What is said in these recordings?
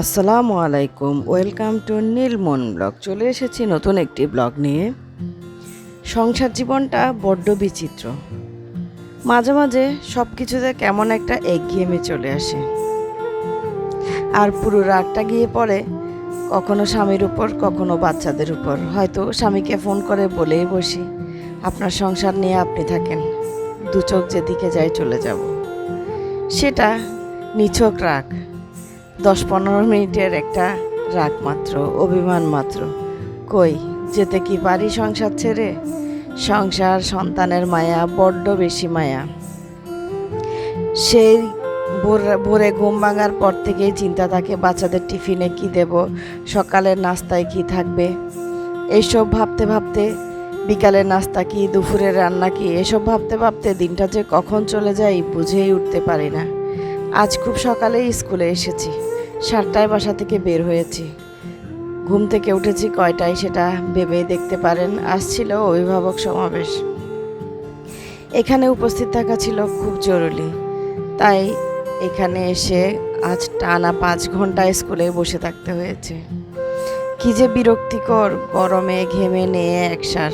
আসসালামু আলাইকুম, welcome to Nilmon blog. চলে এসেছি নতুন একটি ব্লগ নিয়ে। সংসার জীবনটা বড্ড বিচিত্র। মাঝে মাঝে সব কিছুতে কেমন একটা একঘেয়েমে চলে আসে। আর পুরো রাগটা গিয়ে পড়ে কখনো স্বামীর উপর, কখনো বাচ্চাদের উপর। হয়তো স্বামীকে ফোন করে বলেই বসি, আপনার সংসার নিয়ে আপনি থাকেন, দু চোখ যেদিকে যাই চলে যাব। সেটা নিছক রাগ। দশ পনেরো মিনিটের একটা রাগ মাত্র, অভিমান মাত্র। কই, যেতে কি পারি সংসার ছেড়ে? সংসার সন্তানের মায়া, বড্ড বেশি মায়া। সেই ভোর- ঘুম ভাঙার পর থেকেই চিন্তা থাকে, বাচ্চাদের টিফিনে কি দেব? সকালের নাস্তায় কি থাকবে? এইসব ভাবতে ভাবতে, বিকালের নাস্তা কি, দুপুরের রান্না কি, এসব ভাবতে ভাবতে দিনটা যে কখন চলে যায় বুঝেই উঠতে পারি না। আজ খুব সকালেই স্কুলে এসেছি। সাতটায় বাসা থেকে বের হয়েছি। ঘুম থেকে উঠেছি কয়টায় সেটা ভেবেই দেখতে পারেন, আসছিল অভিভাবক সমাবেশ। এখানে উপস্থিত থাকা ছিল খুব জরুরি। তাই এখানে এসে আজ টানা পাঁচ ঘণ্টা স্কুলে বসে থাকতে হয়েছে। কি যে বিরক্তিকর গরমে ঘেমে নিয়ে একসার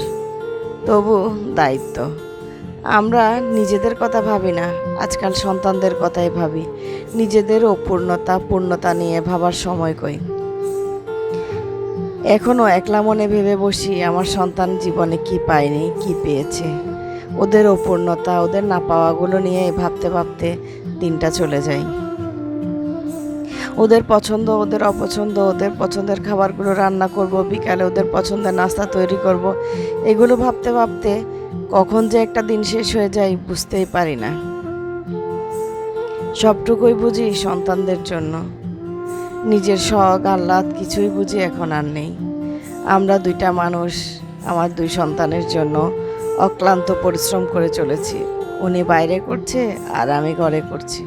তবু দায়িত্ব। আমরা নিজেদের কথা ভাবি না, আজকাল সন্তানদের কথাই ভাবি। নিজেদের অপূর্ণতা, পূর্ণতা নিয়ে ভাবার সময় কই? এখনও একলা মনে ভেবে বসি আমার সন্তান জীবনে কি পায়নি, কি পেয়েছে। ওদের অপূর্ণতা, ওদের না পাওয়াগুলো নিয়ে ভাবতে ভাবতে দিনটা চলে যায়। ওদের পছন্দ, ওদের অপছন্দ, ওদের পছন্দের খাবারগুলো রান্না করব, বিকালে ওদের পছন্দের নাস্তা তৈরি করব, এগুলো ভাবতে ভাবতে কখন যে একটা দিন শেষ হয়ে যায়, বুঝতেই পারি না। সবটুকুই বুঝি সন্তানদের জন্য। নিজের শখ, আহ্লাদ কিছুই বুঝি এখন আর নেই। আমরা দুইটা মানুষ, আমার দুই সন্তানের জন্য অক্লান্ত পরিশ্রম করে চলেছি। উনি বাইরে করছে আর আমি ঘরে করছি।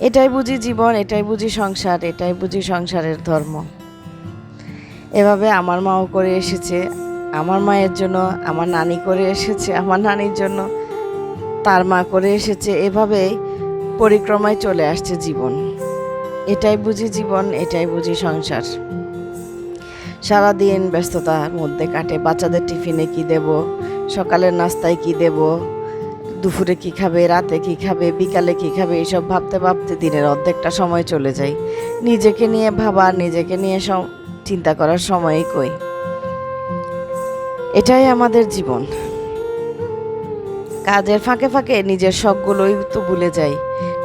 এটাই বুঝি জীবন, এটাই বুঝি সংসার, এটাই বুঝি সংসারের ধর্ম। এভাবে আমার মাও করে এসেছে। আমার মায়ের জন্য, আমার নানি করে এসেছে, আমার নানির জন্য, তার মা করে এসেছে, এভাবেই পরিক্রমায় চলে আসছে জীবন। এটাই বুঝি জীবন, এটাই বুঝি সংসার। সারাদিন ব্যস্ততার মধ্যে কাটে, বাচ্চাদের টিফিনে কি দেব, সকালের নাস্তায় কি দেব, দুপুরে কি খাবে, রাতে কি খাবে, বিকালে কি খাবে এইসব ভাবতে ভাবতে দিনের অর্ধেকটা সময় চলে যায়। নিজেকে নিয়ে ভাবা, নিজেকে নিয়ে চিন্তা করার সময়ই কই। এটাই আমাদের জীবন। কাজের ফাঁকে ফাঁকে নিজের শখগুলোই তো ভুলে যাই।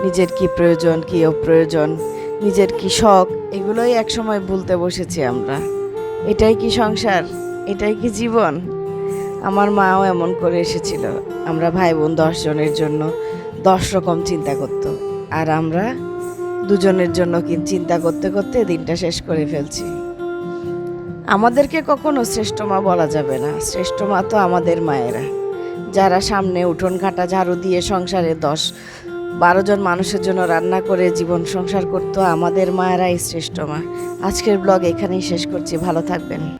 নিজের কি প্রয়োজন, কি অপ্রয়োজন, নিজের কি শখ, এগুলোই একসময় ভুলতে বসেছি আমরা। এটাই কি সংসার? এটাই কি জীবন? আমার মাও এমন করে এসেছিল। আমরা ভাই বোন দশজনের জন্য দশ রকম চিন্তা করতো। আর আমরা দুজনের জন্য কি চিন্তা করতে করতে দিনটা শেষ করে ফেলছি। আমাদেরকে কখনো শ্রেষ্ঠ মা বলা যাবে না। শ্রেষ্ঠ মা তো আমাদের মায়েরা। যারা সামনে উঠোন কাটা, ঝাড়ু দিয়ে সংসারে দশ, বারো জন মানুষের জন্য রান্না করে জীবন সংসার করতো, আমাদের মায়েরাই শ্রেষ্ঠ মা। আজকের ব্লগ এখানেই শেষ করছি। ভালো থাকবেন।